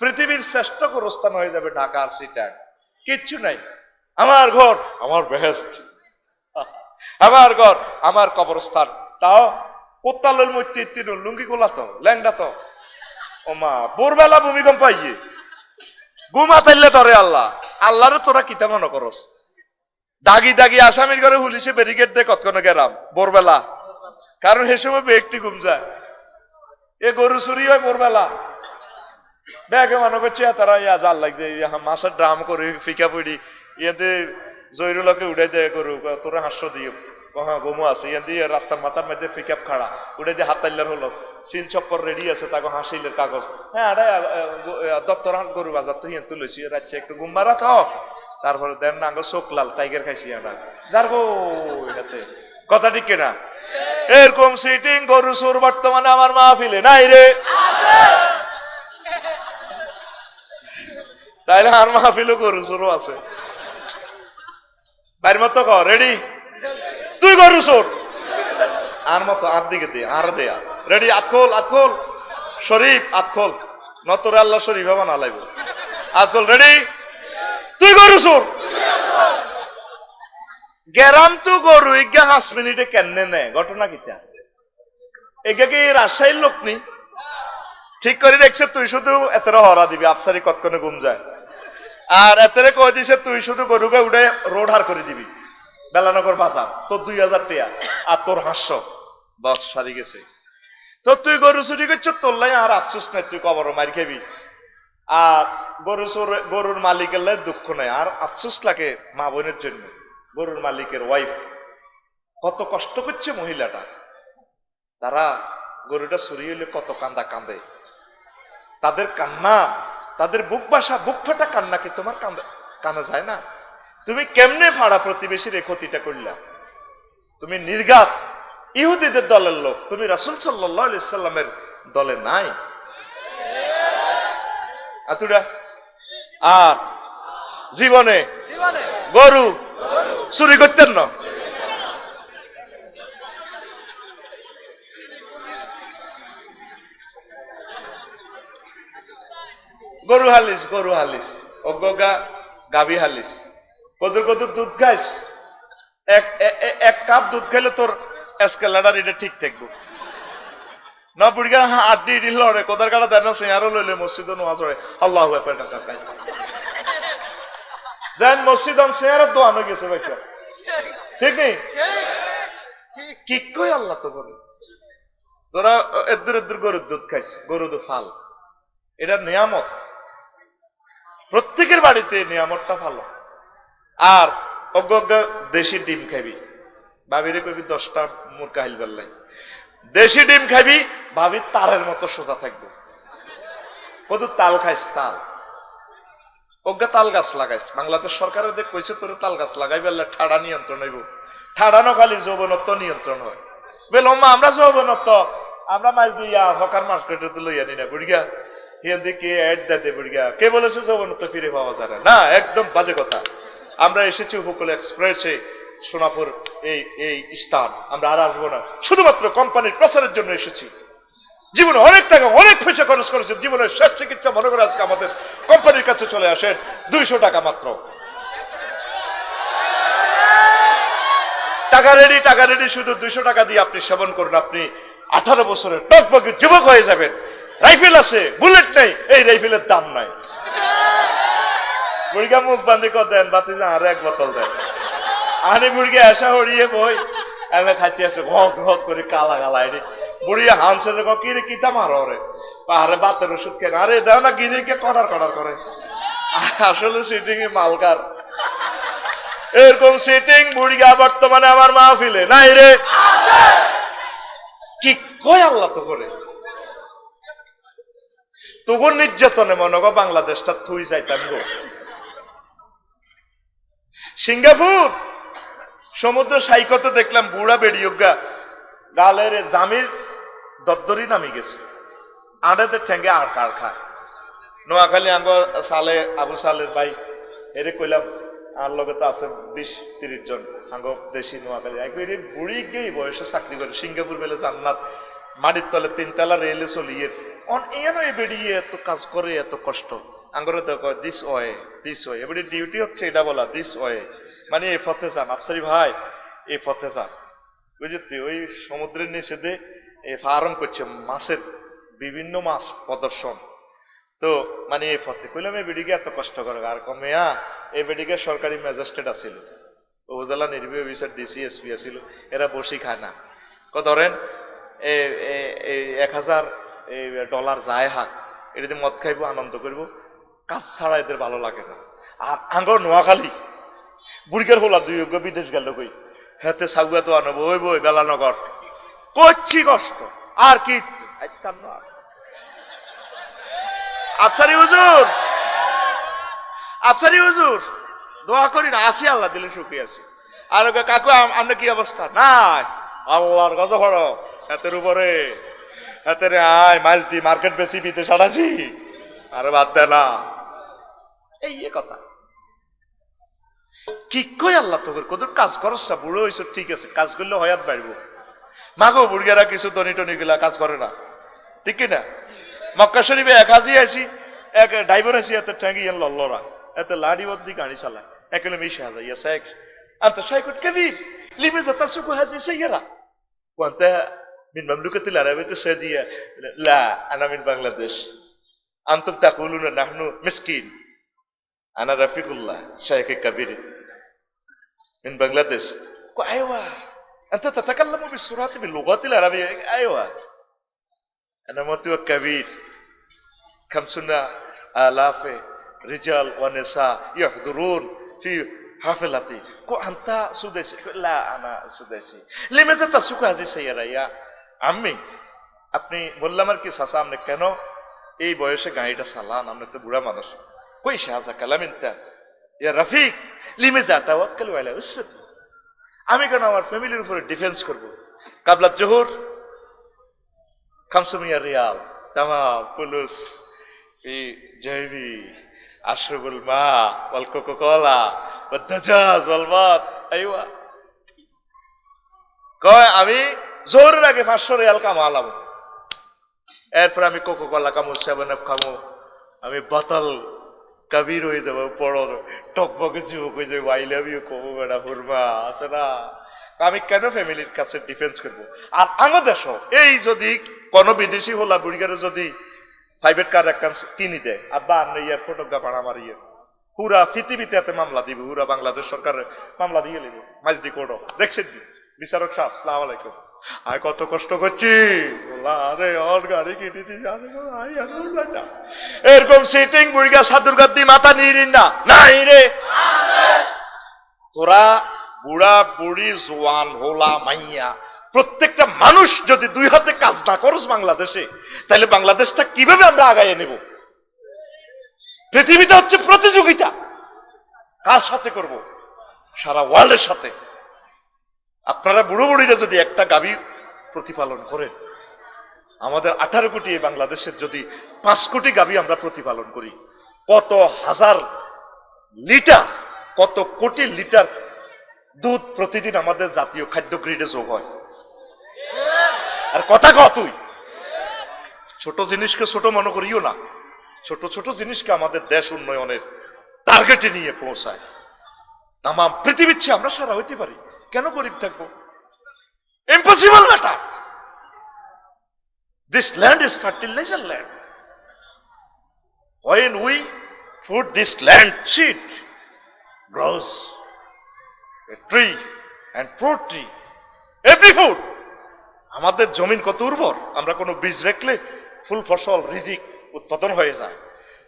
পৃথিবীর শ্রেষ্ঠ গোরস্থান হয়ে যাবে ঢাকা সিটাং। কিচ্ছু নাই। আমার ঘর, আমার বেহেস্ত আমার ঘর, আমার কবরস্থান। তাও কোত্তালের মধ্যে তিন লুঙ্গি গোলা তো ল্যাংডা তো ও মা ভোরবেলা ভূমিকম্প আইয়ে। ঘুমা তাইলে তরে আল্লাহ। আল্লাহরে তোরা কিতা মনে করস? দাগি দাগি আসামির ঘরে পুলিশে ব্যারিকেড দে কতক্ষণে গেরাম ভোরবেলা। কারণ সে সময় ব্যক্তি ঘুম যায়। এ গরু চুরি হয় ভোরবেলা। ব্যাগে মনে করছে তারা ইয়া জাল লাগছে মাছের ড্রাম করে, ফিকা পড়ি ইয়াতে জয়রুলকে উড়াই দেয় গরু তোরা হাস্য দিও। হ্যাঁ গমু আছে। ইয়ান দিয়ে রাস্তার মাথার মধ্যে পিকআপ খাড়া উড়ে দিয়ে, হাত তাইলার হলো। সিল চপ্পর রেডি আছে, তাকে হাসিলের কাগজ। হ্যাঁ আরে দত্তর গরু বাজার তো হিয়ান তুলেছি রাজ্যে একটু গুম্বারা তো তারপরে দেন না আগে চোখ লাল, টাইগার খাইছি আমরা। যার গো এটাতে কথা ঠিক কিনা? এরকম সিটিং গরু সুর বর্তমানে আমার মাহফিলে নাই রে। তাইলে আর মাহফিলও গরু সুরও আছে। বাইর মতো ক রেডি তুই গরু সুর আর মতো আর দিকে দে, আর দে রেডি আতখোল আতখোল শরীফ আতখোল নতরে আল্লাহ শরীফ হবা না লাগবে আতখোল রেডি তুই গরু সুর গেরাম তো গরু ইগা পাঁচ মিনিটে কেনে নে ঘটনা কিতা এগা কি রাজশাহীর লোক নি? ঠিক করে দেখছে, তুই শুধু এতরা হরা দিবি, আফসারি কতক্ষণে ঘুম যায়? আর এতরে কই দিছে, তুই শুধু গরুকে উঠে রোড হার করে দিবি, বেলানগর বাজার। তোর দুই হাজার টিয়া আর তোর হাস্য বস, সারি গেছে। তো তুই গরু চুরি করছ, তোর লাই আর আফসোস নাই, তুই কবর মারি খাবি। আর গরু গরুর মালিকের লাই দুঃখ নাই, আর আফসোস লাগে মা বোনের জন্য। গরুর মালিকের ওয়াইফ কত কষ্ট করছে মহিলাটা। তারা গরুটা চুরি হইলে কত কান্দা কান্দে। তাদের কান্না তাদের বুক বাসা বুক ফাটা কান্না কি তোমার কানা যায় না। তুমি কেমনে ফাড়া প্রতিবেশীর এ ক্ষতিটা করলা? তুমি নির্গাত ইহুদিদের দলের লোক। তুমি রাসুল সাল্লামের দলে নাই। আতুরা আর জীবনে গরু চুরি করতেন না? হালিস গরু হালিস অজ্ঞা গাভী হালিস। কদুর কদুর দুধ খাইস? এক এক কাপ দুধ খেলে তোর এসকেলাডার এটা ঠিক থাকব। না বুড়িগা হ্যাঁ আড্ডি ইডি লড়ে কোদার কাটা দেন সে আরও লইলে মসজিদ নোয়া চড়ে। আল্লাহ টাকা খাই মসজিদ সে আর দোয়ানো গেছে ঠিক নেই? কি কই আল্লাহ তো বলে তোরা এদ্দুর এদ্দুর গরুর দুধ খাইস গরু দু ফাল। এটা নিয়ামত। প্রত্যেকের বাড়িতে নিয়ামতটা ভালো। আর অজ্ঞ অজ্ঞ দেশি ডিম খাবি ভাবিরে কবি দশটা মুরকা হিল বেল্লাই। দেশি ডিম খাবি ভাবি তারের মতো সোজা থাকবে। কদু তাল খাইস, তাল। অজ্ঞা তাল গাছ লাগাইস। বাংলাদেশ সরকারের দেখ কইছে, তোর তাল গাছ লাগাই বেললে ঠাড়া নিয়ন্ত্রণ হইব। ঠাড়ানো খালি যৌবনত্ব নিয়ন্ত্রণ হয়। বেল ওমা আমরা যৌবনত্ব, আমরা মাছ দিয়া হকার মার্কেটে লইয়া নি না বুড়িয়া কে বলেছে যৌবনত্ব ফিরে পাওয়া যায়? না, একদম বাজে কথা। আমরা এসেছি উপকূল এক্সপ্রেসে, সোনাপুর এই এই স্থান। আমরা আর আসব না। শুধুমাত্র কোম্পানির প্রচারের জন্য এসেছি। জীবনে অনেক টাকা, অনেক পয়সা খরচ করেছে জীবনের শেষ চিকিৎসা মনে করে আজকে আমাদের কোম্পানির কাছে চলে আসেন। দুইশো টাকা মাত্র। টাকা রেডি টাকা রেডি শুধু দুইশো টাকা দিয়ে আপনি সেবন করুন। আপনি আঠারো বছরের টকবগে যুবক হয়ে যাবেন। রাইফেল আছে, বুলেট নেই। এই রাইফেলের দাম নাই। মুরগা মুখ বান্ধি কর দেন, বাতি আরও এক বোতল দেন। আনি মুরগি আসা হরিয়ে বই। এমনি খাইতে আছে ঘক ঘক করে কালা কালা এনে বুড়িয়া হানছে যে কি রে, কিতা মারো রে? পাহাড়ে বাতের ওষুধ খেয়ে আরে দাও না গিরিকে কটার কটার করে। আসলে সিটিং এ মালকার এরকম সিটিং বুড়িগা বর্তমানে আমার মাহফিলে নাই রে। কি কয় আল্লাহ তো করে? তবুর নির্যাতনে মনে গো, বাংলাদেশটা থুই যাইতাম গো। সিঙ্গাপুর! সমুদ্র সাইকতে দেখলাম বুড়া বেড়িয়োগা গালের জামির দদ্দরি নামি গেছে। আড়াতে ঠেঙ্গে আর কার খায়? নোয়াখালী আঙ্গ সালে আবু সালের ভাই, এরে কইলাম, আর লগে তো আছে বিশ তিরিশ জন আঙ্গ দেশি নোয়াখালী। একবারে বুড়ি গেই বয়সে চাকরি করে, সিঙ্গাপুর বেলে জান্নাত। মাটির তলে তিনতলা রেলে চলিয়ে অন এনো এ বেরিয়ে এত কাজ করে, এত কষ্ট। আঙ্গরে তো দিস ওয়ে দিস ওয়ে এবারে ডিউটি হচ্ছে এটা বলা দিস ওয়ে মানে এই পথে যান। আফসারি ভাই, এই পথে যান। বুঝলি ওই সমুদ্রের নিচে দিয়ে এই ফার্ম করছে মাছের বিভিন্ন মাছ প্রদর্শন। তো মানে এই পথে। কইলাম, এই বেডিকে এত কষ্ট করে। আর কমেয়া এই বেডিকে সরকারি ম্যাজিস্ট্রেট আছিল উপজেলা নির্বাহী অফিসার ডিসি এসপি আছিল এরা বসি খায় না। ধরেন এক হাজার এই ডলার যায় হাক এটাতে মদ খাইব, আনন্দ করব। কাজ ছাড়া এদের ভালো লাগে না। আর আঙ্গর নোয়াখালী বুড়িকার হলা দুই বিদেশ গেল কই? হেতে সাগুয়া তো আনব ওই বই বেলানগর করছি কষ্ট, আর কি। আফসারি হুজুর আফসারি হুজুর, দোয়া করি না, আসি আল্লাহ দিলে সুখী আছি। আর কাকু, আম- আপনার কি অবস্থা? নাই। আল্লাহর গজ ভর হাতের উপরে। হাতের আয়, মাছ দি, মার্কেট বেশি বিতে সারাছি আরে বাদ দে না। এই ইয়ে কথা। কি কই আল্লাহ তোকে কদর কাজ করস বুড়ো হইছ, ঠিক আছে, কাজ করলে হয়াত বাড়বো। মাগো বুড়িয়ারা কিছু টনি টনি গুলা কাজ করে না। ঠিক কি না মক্কা শরীফে এক হাজি আছি এক ড্রাইভার আছি এত ঠ্যাঙ্গি এন লল্লরা। এত লাড়ি বদ্দি গাড়ি চালা এক কিলো মিশে হাজার, ইয়া শেখ। আন্ত শেখুট কবির, লিমে যাতা সুকু হাজি সেইরা ওয়ান্তা من مملكة العربية السعودية. لا أنا من بنغلاديش. أنتم تقولون نحن مسكين. أنا رفيق الله شيخ كبير. من بنغلاديش. أيوة. أنت تتكلم بالسرعة باللغات العربية. أيوة. أنا متوى كبير. خمسون آلاف رجال ونساء يحضرون في حفلتي كو أنت سودسي لا أنا سودسي لماذا تسوق هذه السيارة يا আমি আপনি বললাম আর কি, সাসা, আপনি কেন এই বয়সে গাড়িটা সালান আমরা তো বুড়া মানুষ। কই শাহজা কালামিনতা ইয়া রাফিক, লিমে যা তাওয়াক্কাল ওয়ালা উসরাতি। আমি কেন আমার ফ্যামিলির উপরে ডিফেন্স করব? কাবলা জোহর, খামসুমিয়া রিয়াল তামা পুলুস, এই জৈবি আশ্রবুল মা, ওয়াল কোকোকলা বদ্দাজাজ ওয়াল মাত আইওয়া। কয় আমি জোরের আগে পাঁচশো রিয়াল কামালাম এরপর আমি কোকো কলা কামো সেভেন আপ খামো আমি বাতাল কাবির হয়ে যাব বড় টকবকে যুবক হয়ে যাব। আই লাভ ইউ কবো বেড়া হুরমা, আছে না? আমি কেন ফ্যামিলির কাছে ডিফেন্স করব? আর আমার দেশ, এই যদি কোনো বিদেশি হলা বুড়িগারে যদি প্রাইভেট কার একটা কিনি দেয়, আব্বা আমরা ইয়ার ফটোগ্রাফার আমার ইয়ে পুরা পৃথিবীতে এতে মামলা দিবে পুরা বাংলাদেশ সরকার মামলা দিয়ে নিব। মাইজদি কোর্ট দেখছেন? বিচারক সাহেব, সালাম আলাইকুম। আয় কত কষ্ট করছি। আরে ওর গাড়ি আরে আর। এরকম সিটিং বুড়িগা সাধুর গাদ্দি মাথা নিয়ে না। নাই রে। তোরা বুড়া, বুড়ি, জোয়ান, হোলা, মাইয়া, প্রত্যেকটা মানুষ যদি দুই হাতে কাজ না করস বাংলাদেশে, তাহলে বাংলাদেশটা কীভাবে আমরা আগাইয়ে নেব? পৃথিবীটা হচ্ছে প্রতিযোগিতা। কার সাথে করব? সারা ওয়ার্ল্ডের সাথে। আপনারা বুড়ো বুড়িরা যদি একটা গাবি প্রতিপালন করেন, আমাদের আঠারো কোটি বাংলাদেশের যদি পাঁচ কোটি গাবি আমরা প্রতিপালন করি, কত হাজার লিটার, কত কোটি লিটার দুধ প্রতিদিন আমাদের জাতীয় খাদ্য গ্রিডে যোগ হয়? আর কথা কহ তুই। ছোট জিনিসকে ছোট মনে করিও না। ছোট ছোট জিনিসকে আমাদের দেশ উন্নয়নের টার্গেটে নিয়ে পৌঁছায়। তামাম পৃথিবীর চেয়ে আমরা সারা হইতে পারি। কেন গরিব থাকব? Impossible matter this land is fertilizer land when we put this land seed, grows a tree and fruit tree, every food, আমাদের জমিন কত উর্বর? আমরা কোনো বীজ রাখলে ফুল ফসল রিজিক উৎপাদন হয়ে যায়।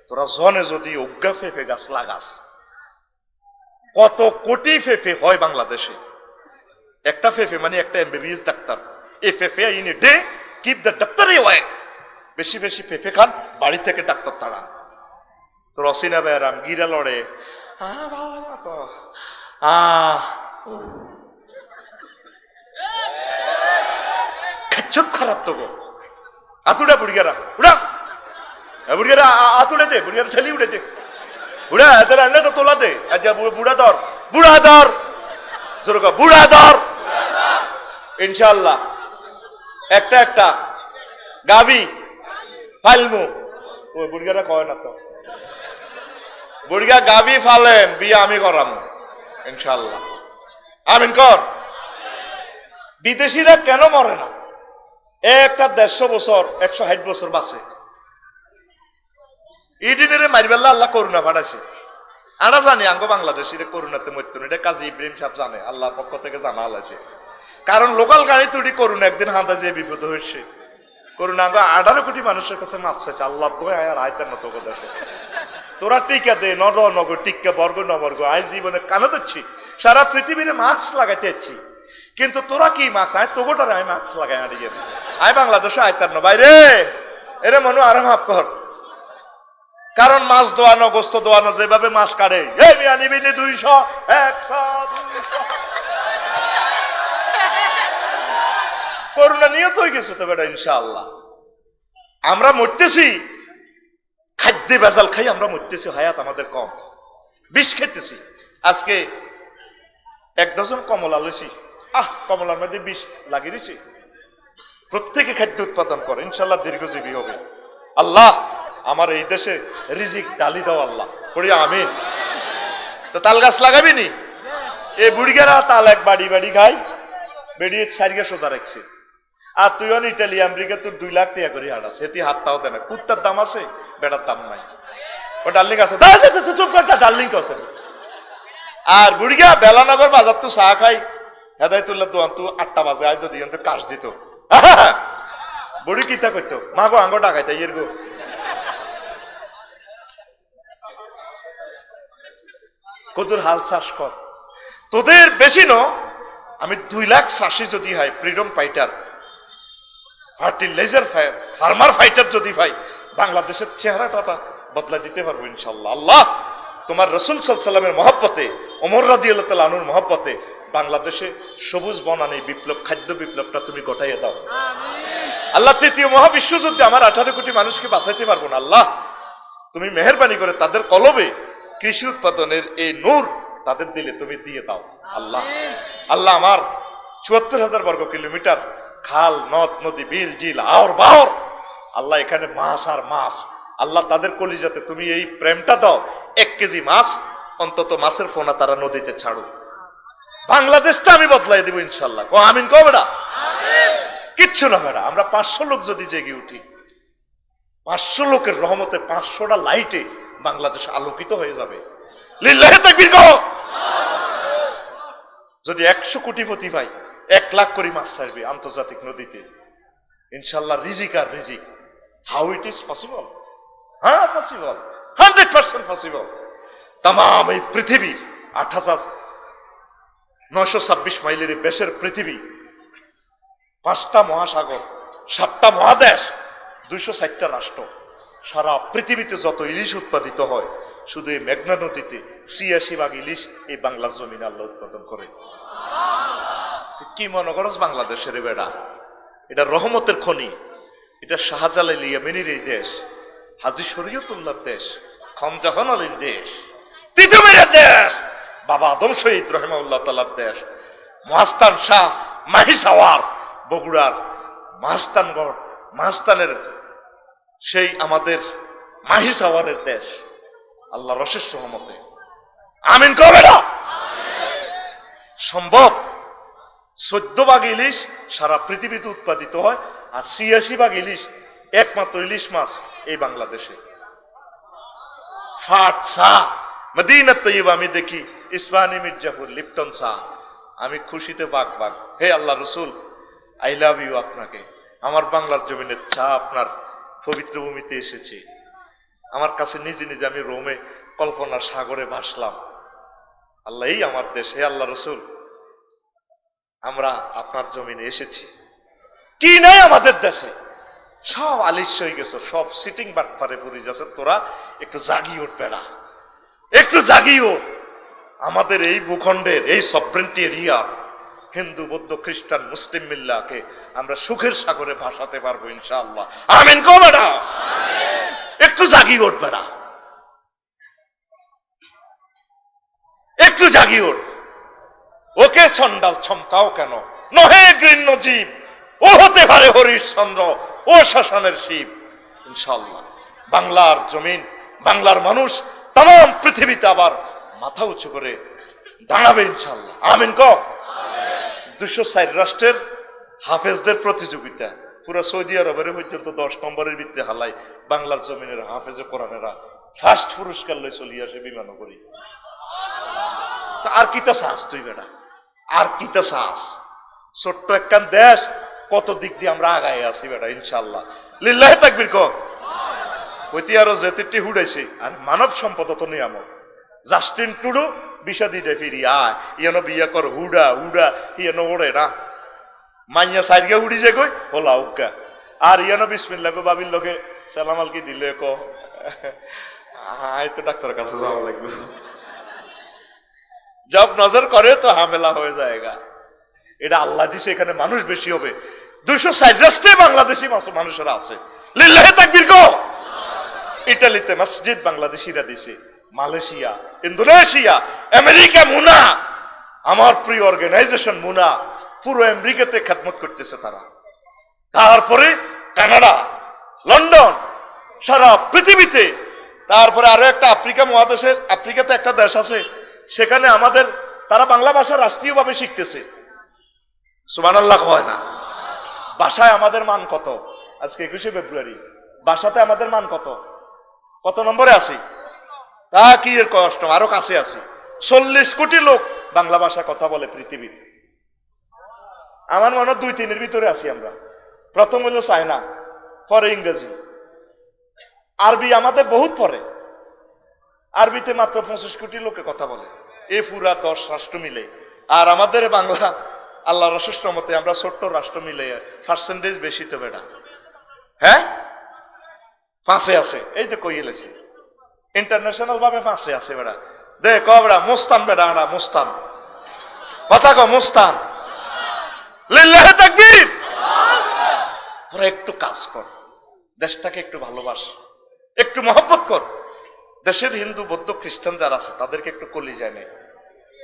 তোরা জনে যদি অজ্ঞা ফেফে গাছ লাগাস, কত কোটি ফেফে হয় বাংলাদেশে? একটা ফেফে মানে একটা এমবিবিএস ডাক্তার। এই ফেফে in a day keep the doctor away বেশি বেশি ফেফে খান বাড়ি থেকে ডাক্তার তাড়া। তোর অসিনা ব্যারাম গিরা লড়ে। তো, খেচ্ছত খারাপ তো গো। আতুড়া বুড়িয়ারা উড়া। এ আ- আতুড়ে দে বুড়িয়ারা ঠেলি উড়ে দে। উড়া এদের আনলে তো তোলা দে। বুড়া দর বুড়া দর জোর বুড়া দর ইনশাল্লাহ একটা একটা। গাবি। ফাইলমু। ওই বুড়িগারা কয় না তো? বুড়িগা গাবি ফালেন, বিয়ে আমি করাম ইনশাল্লাহ আমিন কর। বিদেশিরা কেন মরে না? একটা দেড়শো বছর, একশো ষাট বছর বাঁচে। ইডিনের মারিবেল্লা আল্লাহ করুণা পাঠাইছে আমরা জানি, আঙ্গ বাংলাদেশিরে করুণাতে মৃত্যু এটা কাজী ইব্রাহিম সাহেব জানে, আল্লাহর পক্ষ থেকে জানা আলাইছে। কারণ লোকাল গাড়ি তুই করুণা একদিন হাঁদা যে বিপদ হয়েছে। করুণা আঙ্গ আঠারো কোটি মানুষের কাছে মাপ চাইছে। আল্লাহ তো আর আয়তার মতো কথা তোরা টিকা দে নর নগর টিকা বর্গ, নবর্গ। আজ জীবনে কানে দিচ্ছি সারা পৃথিবীর মাস্ক লাগাইতে যাচ্ছি। কিন্তু তোরা কি মাস্ক? আয় তোগোটার আমি মাস্ক লাগাই আর আড়িয়ে আয় বাংলাদেশে আয়তার ন বাইরে এরে মনু আরও মাপ কর। কারণ মাছ দোয়ানো গোস্ত দোয়ানো যেভাবে মাছ কাটে। এই নিবি দুইশো, একশো, দুইশো। করোনা নিয়ে তো হয়ে গেছে তো বেটা, ইনশাআল্লাহ। আমরা মরতেছি, খাদ্যে বেজাল খাই, আমরা মরতেছি, হায়াত আমাদের কম। বিষ খেতেছি। আজকে এক ডজন কমলা লইছি। আহ, কমলার মধ্যে বিষ লাগিয়ে দিছি প্রত্যেকে খাদ্য উৎপাদন করে ইনশাল্লাহ দীর্ঘজীবী হবে। আল্লাহ আমার এই দেশে রিজিক ডালি দাও, আল্লাহ। পড়ি আমিন। তো তাল গাছ লাগাবি নি? এ বুড়িগেরা তাল এক বাড়ি বাড়ি খাই বেরিয়ে সারিয়ে সোজা রাখছে। আর তুই অন ইটালি আমেরিকা তোর দুই লাখ টাকা করে হাড়াস এটি হাতটাও দেয় না। কুত্তার দাম আছে, বেটার দাম নাই। ও ডার্লিং আছে। চুপ কর ডার্লিং আছে আর বুড়িগা বেলানগর বাজার তো চা খাই। হেদায়তুল্লাহ দোয়ান, তো আটটা বাজে, আজ যদি কাশ দিত। বুড়ি কিতা করতো মা গো, আঙ্গ ডাকাইতে, ইয়ের গো। কদুর হাল চাষ কর। তোদের বেশি ন, আমি দুই লাখ চাষি যদি হয়, freedom fighter. Fertilizer farmer fighter যদি ভাই বাংলাদেশের চেহারাটা বদলা দিতে পারব ইনশাল্লাহ আল্লাহ তোমার রসুল সাল্লামের মহব্বতে ওমর রাদি আল্লাহ আনুর মহব্বতে বাংলাদেশে সবুজ বনানি বিপ্লব খাদ্য বিপ্লবটা তুমি গোটাইয়ে দাও। আল্লাহ তৃতীয় মহাবিশ্বযুদ্ধে আমার আঠারো কোটি মানুষকে বাঁচাইতে পারব না আল্লাহ। তুমি মেহরবানি করে তাদের কলবে কৃষি উৎপাদনের এই নূর তাদের দিলে তুমি দিয়ে দাও আল্লাহ। আল্লাহ আমার চুয়াত্তর হাজার বর্গ কিলোমিটার খাল নদ নদী বিল জিল আওর বাওর। আল্লাহ এখানে মাছ আর মাছ। আল্লাহ তাদের কলিজাতে তুমি এই প্রেমটা দাও। এক কেজি মাছ অন্তত মাছের ফোনা তারা নদীতে ছাড়ো বাংলাদেশটা আমি বদলাই দিব ইনশাল্লাহ। ও আমিন কবে না কিচ্ছু না বেড়া আমরা পাঁচশো লোক যদি জেগে উঠি পাঁচশো লোকের রহমতে পাঁচশোটা লাইটে বাংলাদেশ আলোকিত হয়ে যাবে। লিল্লাহে তাকবীর কও। যদি একশো কোটিপতি ভাই এক লাখ করে মাছ ছাড়বে আন্তর্জাতিক নদীতে। ইনশাল্লাহ রিজিক আর রিজিক। হাউ ইট ইজ পসিবল হ্যাঁ পসিবল হান্ড্রেড পার্সেন্ট পসিবল তাম এই পৃথিবীর আট হাজার নয়শো ছাব্বিশ মাইলের বেশের পৃথিবী, পাঁচটা মহাসাগর, সাতটা মহাদেশ, দুইশো ষাটটা রাষ্ট্র, সারা পৃথিবীতে যত ইলিশ উৎপাদিত হয়, শুধু এই মেঘনা নদীতে, ছিয়াশি ভাগ ইলিশ এই বাংলার জমিন আল্লাহ উৎপাদন করে। কি মনে করস বাংলাদেশের বেড়া? এটা রহমতের খনি। এটা শাহজালাল ইয়ামিনীর এই দেশ, হাজি শরীয়তুল্লাহর দেশ খমজাহান আলীর দেশ, তিতুমিরের দেশ, বাবা আদম শহীদ রহমাউল্লাহ তালার দেশ, মহাস্তান শাহ মাহিসাওয়ার বগুড়ার মাহাস্তানগড়, মাহাস্তানের সেই আমাদের মাহিসাওয়ারের দেশ। আল্লাহ রশেষ রহমতে। আমিন কবে না সম্ভব? চোদ্দ ভাগ ইলিশ সারা পৃথিবীতে উৎপাদিত হয়, আর ছিয়াশি ভাগ ইলিশ, একমাত্র ইলিশ মাছ এই বাংলাদেশে। ফাট চা মদিনা আমি দেখি ইসমানি মির্জাফুর লিপটন চা। আমি খুশিতে বাঘ বাঘ, হে আল্লাহ রসুল আই লাভ ইউ আপনাকে। আমার বাংলার জমিনের চা আপনার পবিত্র ভূমিতে এসেছে। আমার কাছে নিজে নিজে আমি রোমে কল্পনার সাগরে ভাসলাম। আল্লাহ, এই আমার দেশ, হে আল্লাহ রসুল। আমরা আপনার জমিনে এসেছি। কি নাই আমাদের দেশে? সব আলিস্য হয়ে গেছে সব সিটিং বাটপারে পড়ে যাচ্ছে। তোরা একটু জাগি উঠবে না একটু জাগিও আমাদের এই ভূখণ্ডের এই সবরেন্টি এরিয়া হিন্দু বৌদ্ধ খ্রিস্টান মুসলিম মিল্লাকে আমরা সুখের সাগরে ভাসাতে পারব ইনশাআল্লাহ। আমিন কবে না একটু জাগি উঠবে না একটু জাগি উঠ ওকে চন্ডাল ছমকাও কেন? নহে গৃণ্য জীব। ও হতে পারে হরিশ চন্দ্র, ও শাসনের শিব। ইনশাল্লাহ বাংলার জমিন, বাংলার মানুষ, তাম পৃথিবীতে আবার মাথা উঁচু করে দাঁড়াবে ইনশাল্লাহ আমিন ক? দুশো ষাট রাষ্ট্রের হাফেজদের প্রতিযোগিতা। পুরো সৌদি আরবের পর্যন্ত দশ নম্বরের ভিত্তি হালাই বাংলার জমিনের হাফেজে কোরআনেরা। ফার্স্ট পুরস্কার লই চলি আসে বিমান করি আর কিতা সাহস তুই বেটা? আর কিতা সাহস ছোট্ট একখান দেশ, কত দিক দিয়ে আমরা আগায় আছি বেটা ইনশাল্লাহ লিল্লাহে তাকবির ক ওইটি আরও যেতে হুড়াইছে আর মানব সম্পদ তো নিয়ামক। জাস্টিন টুডু বিষা দিতে ফিরি, আয়, ইয়ানো বিয়া কর, হুডা হুডা, ইয়ানো ওড়ে না। মাইয়া সাইডকে উড়ি যে কই, হোলা উকা আর ইয়ানো বিসমিল্লা কো বাবির লোকে সালাম আলকি দিলে ক। আয়, তো ডাক্তারের কাছে যাওয়া লাগবে। জব নজর করে তো হামেলা হয়ে যায়গা। এটা আল্লাহ দিছে, এখানে মানুষ বেশি হবে। দুইশো ষাট বাংলাদেশি মানুষেরা আছে। তাকবীর কো! ইটালিতে মসজিদ বাংলাদেশিরা দিছে। Malaysia, Indonesia, America MUNA. আমার প্রিয় অর্গানাইজেশন মুনা। পুরো আমেরিকাতে খেদমত করতেছে তারা। তারপরে কানাডা, লন্ডন, সারা পৃথিবীতে। তারপরে আরও একটা আফ্রিকা মহাদেশের আফ্রিকাতে একটা দেশ আছে। সেখানে আমাদের, তারা বাংলা ভাষা রাষ্ট্রীয়ভাবে শিখতেছে। সুমান আল্লাহ হয় না। বাসায় আমাদের মান কত? আজকে একুশে ফেব্রুয়ারি। বাসাতে আমাদের মান কত? কত নম্বরে আছি? তা কি এর কষ্ট? আরও কাছে আছি। চল্লিশ কোটি লোক বাংলা ভাষা কথা বলে পৃথিবীর। আমার মনে দুই তিনের ভিতরে আছি আমরা। প্রথম হলো চায়না, পরে ইংরেজি। আরবি আমাদের বহুত পরে। আরবিতে মাত্র পঁচিশ কোটি লোকে কথা বলে। এ পুরা দশ রাষ্ট্র মিলে। আর আমাদের বাংলা আল্লাহ রসুষ্ট মতে আমরা ছোট্ট রাষ্ট্র মিলে পার্সেন্টেজ বেশি তো বেটা। হ্যাঁ? পাঁচে আছে। এই যে কই এলেছি ইন্টারন্যাশনাল ভাবে পাঁচে আছে বেড়া দে, ক বেড়া মুস্তান বেড়া আড়া, মুস্তান। কথা ক মুস্তান। তোরা একটু কাজ কর। দেশটাকে একটু ভালোবাস। একটু মহব্বত কর। দেশের হিন্দু, বৌদ্ধ, খ্রিস্টান যারা আছে, তাদেরকে একটু কলি যায়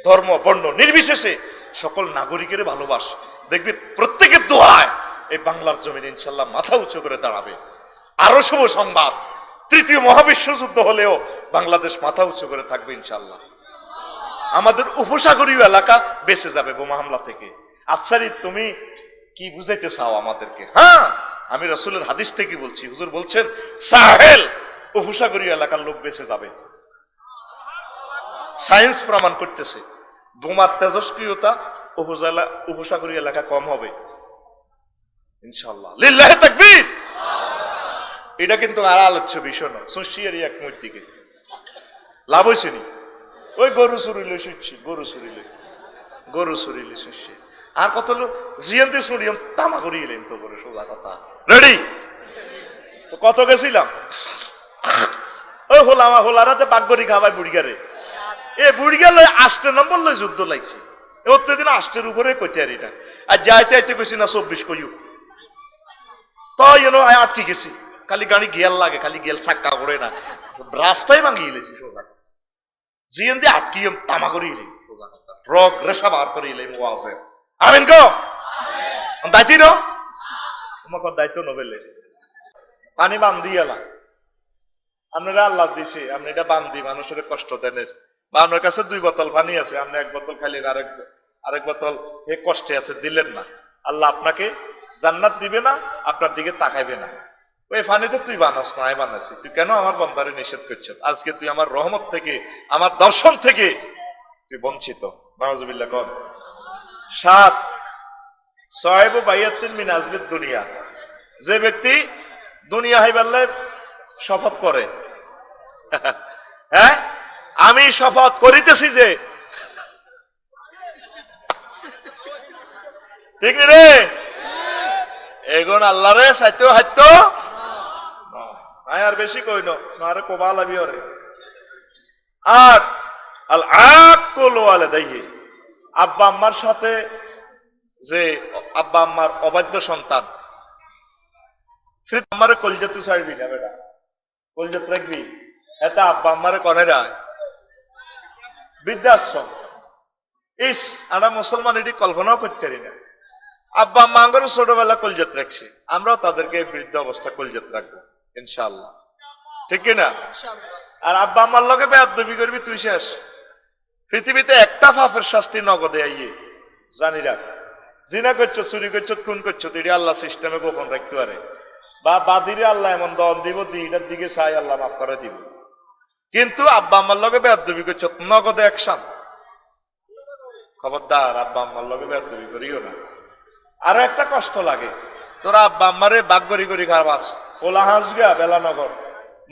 ধর্ম, বর্ণ নির্বিশেষে সকল নাগরিকের ভালোবাস। দেখবি প্রত্যেকের দোয়ায় এই বাংলার জমিন ইনশাল্লাহ মাথা উঁচু করে দাঁড়াবে। আরও শুভ সংবাদ। তৃতীয় মহাবিশ্ব যুদ্ধ হলেও বাংলাদেশ মাথা উঁচু করে থাকবে ইনশাল্লাহ। আমাদের উপসাগরীয় এলাকা বেঁচে যাবে বোমা হামলা থেকে। আফসারি, তুমি কি বুঝাইতে চাও আমাদেরকে? হ্যাঁ আমি রসুলের হাদিস থেকে বলছি। হুজুর বলছেন, সাহেল, উপসাগরীয় এলাকার লোক বেঁচে যাবে। সায়েন্স প্রমাণ করতেছে। বোমার তেজস্ক্রিয়তা উপজেলা, উপসাগরীয় এলাকা কম হবে। ইনশাল্লাহ লিল্লাহে এটা কিন্তু আর আলোচ্য বিষয় নয়। সুশিয়ারি এক মূর্তিকে। লাভ হয়েছে নি? ওই গরু চুরিলে শুচ্ছি, গরু চুরিলে গরু চুরিলে শুচ্ছি। আর কত লোক? জিয়ন্তি শুনিয়ম তামা করিয়ে এলেন তো করে সোজা কথা। রেডি তো কত গেছিলাম? ওই হোলামা হোলারাতে বাগরি খাবাই বুড়িগারে। এ বুড়িগা লয় আষ্টে নম্বর লয় যুদ্ধ লাগছে। অত্যদিন আষ্টের উপরে কইতে আর এটা। আর যাইতে আইতে কইছি, না, চব্বিশ কইও। তো ইউনো আই আটকে গেছি। খালি গাড়ি গিয়াল লাগে, খালি গিয়াল চাক্কা করে না। রাস্তায় ভাঙিয়ে গেছি সোজা। জিয়েন দিয়ে আটকিয়ে তামা করে এলি। রগ রেশা বার করে এলি, মোয়াজের। আমিন কো? দায়িত্ব ন? তোমাকে দায়িত্ব নবেলে। পানি বান্ধি এলা। আপনারা আল্লাহ দিছে, আপনি এটা বান্ধি মানুষের কষ্ট দেনের। বা আপনার কাছে দুই বোতল পানি আছে, আপনি এক বোতল খালি আরেক আরেক বোতল, এ কষ্টে আছে, দিলেন না। আল্লাহ আপনাকে জান্নাত দিবে না, আপনার দিকে তাকাইবে না। ওই পানি তো তুই বানাস না বানাইছি। তুই কেন আমার বন্দারে নিষেধ করছিস? আজকে তুই আমার রহমত থেকে, আমার দর্শন থেকে তুই বঞ্চিত। নাহজুবিল্লাহ কর। সাত, সাহেব বাইয়াত্তিন মিন আজলির দুনিয়া। যে ব্যক্তি দুনিয়া হাইবাল্লে শপথ করে হ্যাঁ? আমি শপথ করিতেছি যে ঠিক রে? এগুন আল্লাহ রে, সাইতো হাইতো? আর বেশি কই না আরে কোবা লাবি ওরে। আর আল আব্বা আম্মার সাথে যে আব্বা আম্মার অবাধ্য সন্তান। আমারে কলজা তুই ছাড়বি না বেটা। কলজাত রাখবি। এটা আব্বা আম্মারে কনে রায়। বৃদ্ধাশ্রম। ইস আমরা মুসলমান এটি কল্পনাও করতে পারি না। আব্বা আম্মা ছোটবেলা কলজাত রাখছি। আমরাও তাদেরকে বৃদ্ধ অবস্থা কলজাত রাখব ইনশাল্লাহ ঠিক কিনা? আর আব্বা আমার লগে বেয়াদবি করবি তুই শেষ। পৃথিবীতে একটা ফাফের শাস্তি নগদে আইয়ে। জানি রাখ জিনা করছ চুরি করছ খুন করছ তুই আল্লাহ সিস্টেমে গোপন রাখতে পারে। বা বাদিরে আল্লাহ এমন দন দিব দিটার দিকে চাই আল্লাহ মাফ করে দিব। কিন্তু আব্বা আমার লগে বেয়াদবি করছ, নগদে অ্যাকশন খবরদার, আব্বা আম্মার লগে বেয়াদবি করিও না। আরও একটা কষ্ট লাগে। তোরা আব্বা আম্মারে বাগ করি খাবাস। ওলা হাঁস গা বেলানগর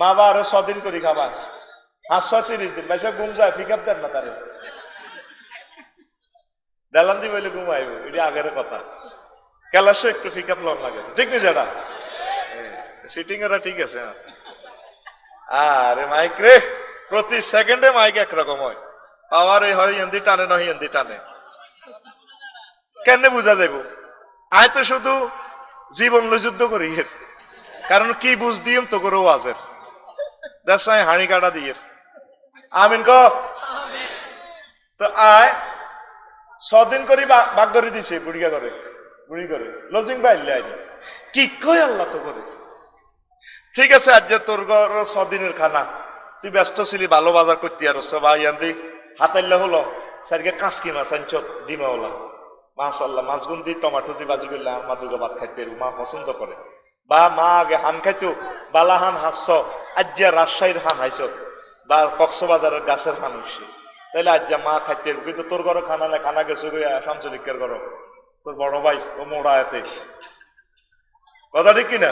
মা বা আরও ছদিন করি খাবা হাঁস তিরিশ দিন বেশি ঘুম যায় পিক দেন না তারে। বেলান দি বলে ঘুম আইব, এটি আগের কথা। কেলাসও একটু পিক আপ লাগে। ঠিক নেই যেটা সিটিং এরা ঠিক আছে হ্যাঁ। আরে মাইক রে, প্রতি সেকেন্ডে মাইক একরকম হয়। পাওয়ার হয় হিন্দি টানে, নয় হিন্দি টানে। কেনে বুঝা যাইব? আয় তো শুধু জীবন যুদ্ধ করি এর। কারণ কি বুঝ দিম তো করে ওয়াজের। দেশ হাঁড়ি কাটা দিয়ে আমিন ক। তো আয়, ছদিন করি বাগ করে দিছে বুড়িয়া করে বুড়ি করে লজিং বাইলে আইনি। কি কই আল্লাহ তো করে? ঠিক আছে আজ যে তোর ঘর ছদিনের খানা। তুই ব্যস্ত ছিলি ভালো বাজার করতে আর সবাই আনদি হাতাইলে হলো। স্যারকে কাঁচকি মাছ আনছ ডিমা মাশাল্লাহ মাছ গুন দি টমাটো দি বাজি করলে আমার দুটো ভাত খাইতে মা পছন্দ করে। বা মা আগে হান খাইতো, বালা হান হাসছ, আজ্জা রাজশাহীর হান হাইছ, বা কক্সবাজারের গাছের হান হইছে তাইলে আজ্জা মা খাইতে। কিন্তু তোর ঘরে খানা নাই, খানা গেছে শামসুলিকের ঘর। তোর বড় ভাই, ও মোড়া এতে কথা ঠিক কিনা?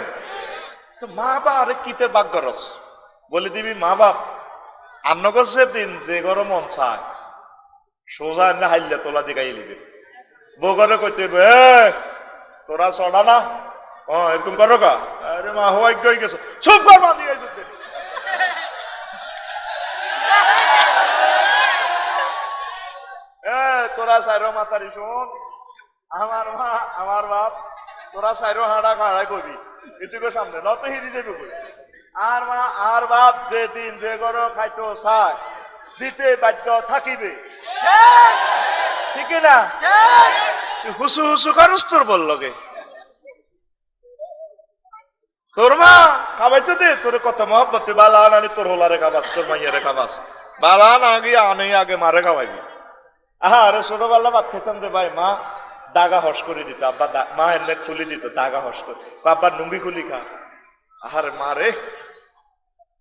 মা বা আরে কিতে বাক গরস বলে দিবি, মা বাপ আন্নগর দিন যে গরম মন চায়, সোজা না হাইলে তোলা দিকাই লিবে। বউগরে কইতে তোরা চড়া না? ও এরকম করো কা আরে মা হওয়াই গই গেছো। চুপ কর মা দিয়ে তোরা সাইরো মাতারি শোন। আমার মা, আমার বাপ, তোরা সাইরো হাঁড়া খাড়াই কবি। এটুকু সামনে নত হিরি আর মা, আর বাপ যে দিন যে গর খাইতো চায় দিতে বাধ্য থাকিবে। ঠিক না? হুসু হুসু কারুস তোর তোর মা খাবাইতে দে, তোর কত মহব্বত বালা আনানি তোর হোলারে খাবাস তোর মাইয়ারে খাবাস বালা না আগে আনে আগে মারে খাওয়াইবি আহা, আরে ছোটবেলা ভাত খেতাম দে ভাই, মা। দাগা হস করে দিত, আব্বা দা- মা এমনি খুলি দিত, দাগা হস করে। আব্বা, নুঙ্গি খুলি খা। আহারে মারে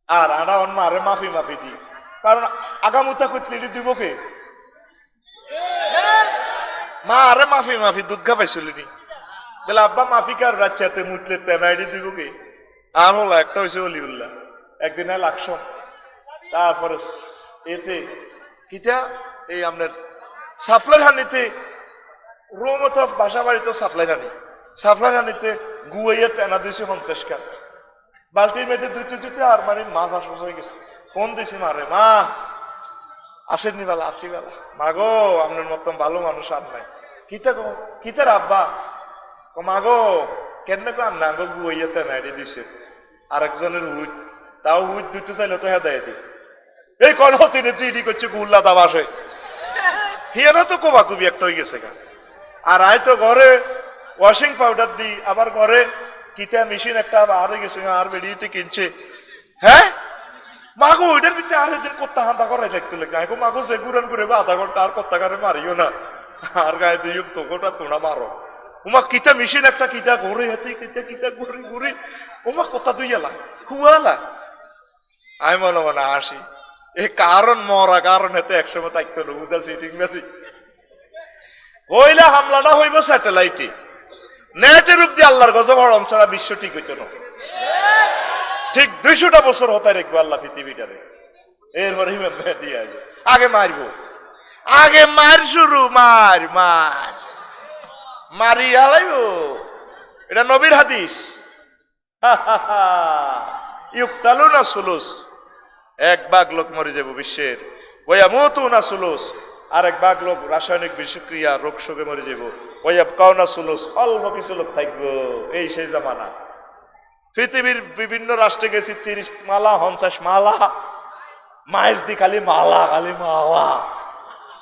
আর আড়া অন মারে মাফি মাফি দি। কারণ আগামুতা কইতলি দিব কে? মা আরে মাফি মাফি দুধ খা পাইছিল নি। বলে, আব্বা, মাফি কার রাচ্চাতে মুতলে তেনাইডি দিব কে? আর হলো একটা হয়েছে অলিউল্লাহ। একদিন আল আকশন তারপরে এতে, কিতা? এই আপনার সাপ্লাই হানিতে রোমত বাসা বাড়িতে সাপ্লাই হানি সাপ্লাই হানিতে গুয়াইয়া তেনা দিয়েছে পঞ্চাশ কান বালতির মেয়েতে দুইতে দুইতে আর মানে মাছ আসবাস হয়ে গেছে। ফোন দিছি মারে মা আসেননি বেলা, আসি বেলা। মা গো, আপনার মতন ভালো মানুষ আর নাই। কিতা গো কিতার আব্বা? ক, মা গো কেন কো আন্না গো গুয়াইয়া তেনা এনে দিছে। আরেকজনের হুইট তাও হুইট দুইতে চাইলে তো হ্যাঁ দেয় দি এই কল তিনি জিডি করছে গুল্লা দাবাসে। হিয়ারা তো কোবা কুবি একটা হয়ে গেছে গা। আর আয় তো ঘরে ওয়াশিং পাউডার দি আবার ঘরে কিতা মেশিন একটা আর গেছে, আর বেরিয়েতে কিনছে। হ্যাঁ? মাগো, ওইটার ভিতরে আর এদিন কত্তা হাঁটা করে দেখতে লেগে। আইকো মাগো সে গুরান করে বা আধা ঘণ্টা আর কত্তা করে মারিও না। আর গায়ে দিয়ে তো গোটা তোনা মারো। উমা, কিতা মেশিন একটা, কিতা ঘরে হাতে, কিতা কিতা ঘুরি ঘুরি। উমা, কত্তা দুই এলা হুয়ালা আমি মনে মনে আসি এ কারণ মরা কারণ এতে একসময় থাকতো না উদা সিটিং মেসি হইলে হামলাটা হইব স্যাটেলাইটে। নেটের রূপ দিয়ে আল্লাহর গজব হরম ছাড়া বিশ্ব ঠিক হইতো না। ঠিক দুইশোটা বছর হতে রাখব আল্লাহ পৃথিবীটারে। এরপরে দিয়ে আগে মারবো। আগে মার শুরু, মার মার। মারি হালাইব এটা নবীর হাদিস। ইউক্তালু না সুলুস। এক ভাগ লোক মরে যাব বিশ্বের। ওয়া মতু না সুলুস। আর এক ভাগ লোক, রাসায়নিক বিষক্রিয়া, রোগ শোকে মরে যাব ওয়া কাউনা সুলুস, অল্প কিছু লোক থাকব। এই সেই জামানা। পৃথিবীর বিভিন্ন রাষ্ট্রে গেছি, তিরিশ মালা, পঞ্চাশ মালা। মাইজ দি খালি মালা খালি মালা।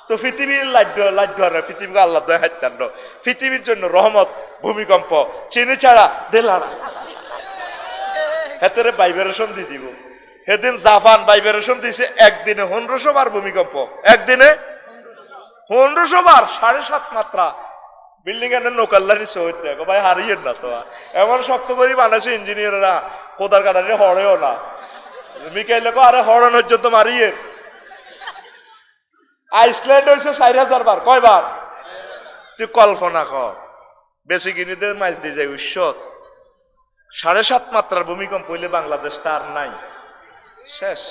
তো পৃথিবীর লাড্য লাড্য আর পৃথিবীকে আল্লাহ দয় হাত্যান্ড পৃথিবীর জন্য রহমত, ভূমিকম্প, চিনি ছাড়া দেলারা হেতেরে ভাইব্রেশন দি দিব। সেদিন জাপান ভাইব্রেশন দিছে, একদিনে পনেরোশো বার ভূমিকম্প। একদিনে পনেরোশো বার, সাড়ে সাত মাত্রা। বিল্ডিং এর নোকাল্লানি সহিত দেখো ভাই হারিয়ে না তো। এমন শক্ত করে বানাইছে ইঞ্জিনিয়াররা কোদার কাটারে হরেও না। মিকাইলে আরে হরণ পর্যন্ত মারিয়ে আইসল্যান্ড হয়েছে চার হাজার বার কয়বার তুই কল্পনা কর, বেশি কিনিতে মাছ দিয়ে যায় উৎসত। সাড়ে সাত মাত্রার ভূমিকম্প হইলে বাংলাদেশটা আর নাই। শেষ।